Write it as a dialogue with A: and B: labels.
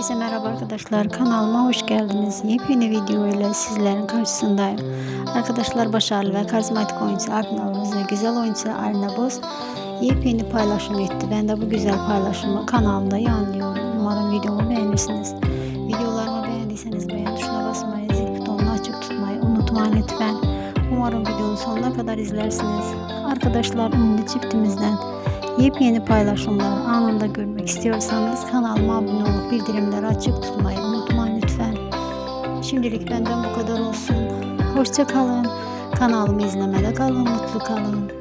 A: Herkese merhaba arkadaşlar. Kanalıma hoş geldiniz. Yepyeni video ile sizlerin karşısındayım. Arkadaşlar başarılı ve karizmatik oyuncu Navruz ve güzel oyuncu Arina Boz yepyeni paylaşım etti. Ben de bu güzel paylaşımı kanalımda yayınlıyorum. Umarım videomu beğenirsiniz. Videolarımı beğendiyseniz beğen tuşuna basmayı, zil butonunu açık tutmayı unutmayın lütfen. Umarım videonun sonuna kadar izlersiniz. Arkadaşlar ünlü çiftimizden Yepyeni paylaşımları anında görmek istiyorsanız kanalıma abone olup bildirimleri açık tutmayı unutmayın lütfen. Şimdilik benden bu kadar olsun. Hoşça kalın. Kanalımı izlemede kalın, mutlu kalın.